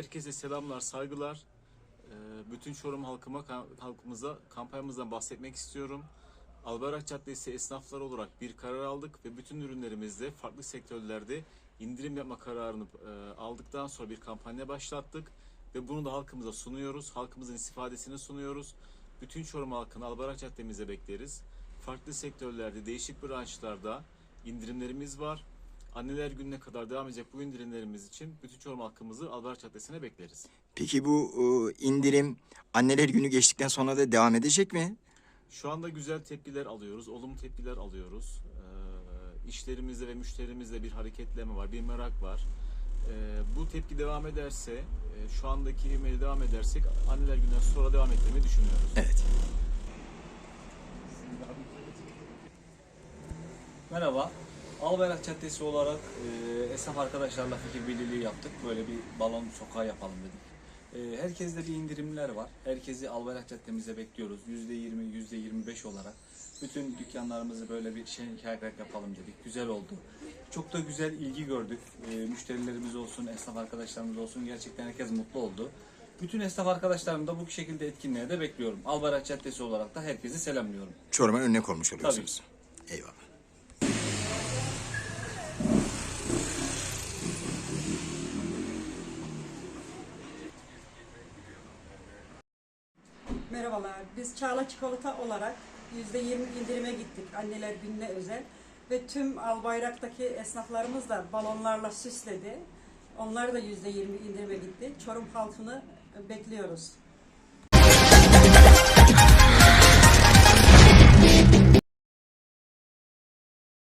Herkese selamlar, saygılar. Ee, Bütün Çorum halkıma, halkımıza kampanyamızdan bahsetmek istiyorum. Albayrak Caddesi esnafları olarak bir karar aldık ve bütün ürünlerimizde farklı sektörlerde indirim yapma kararını e, aldıktan sonra bir kampanya başlattık ve bunu da halkımıza sunuyoruz. Halkımızın istifadesini sunuyoruz. Bütün Çorum halkını Albayrak Caddemize bekleriz. Farklı sektörlerde, değişik branşlarda indirimlerimiz var. Anneler gününe kadar devam edecek bu indirimlerimiz için bütün Çorum halkımızı Albayrak Caddesi'ne bekleriz. Peki bu e, indirim anneler günü geçtikten sonra da devam edecek mi? Şu anda güzel tepkiler alıyoruz, olumlu tepkiler alıyoruz. İşlerimizde ve müşterimizde bir hareketleme var, bir merak var. Ee, bu tepki devam ederse, e, şu andaki ivmeyle devam edersek anneler günden sonra devam ettirmeyi düşünüyoruz. Evet. Merhaba. Albayrak Caddesi olarak e, esnaf arkadaşlarla fikir birliği yaptık. Böyle bir balon sokağı yapalım dedik. E, herkeste bir indirimler var. Herkesi Albayrak Caddemize bekliyoruz. %20, %25 olarak. Bütün dükkanlarımızı böyle bir şey hikaye yapalım dedik. Güzel oldu. Çok da güzel ilgi gördük. E, müşterilerimiz olsun, esnaf arkadaşlarımız olsun. Gerçekten herkes mutlu oldu. Bütün esnaf arkadaşlarımı da bu şekilde etkinliğe de bekliyorum. Albayrak Caddesi olarak da herkesi selamlıyorum. Çorum'a örnek olmuş oluyorsunuz. Eyvallah. Merhabalar. Biz Çağla Çikolata olarak %20 indirime gittik anneler gününe özel. Ve tüm Albayrak'taki esnaflarımız da balonlarla süsledi. Onlar da %20 indirime gitti. Çorum halkını bekliyoruz.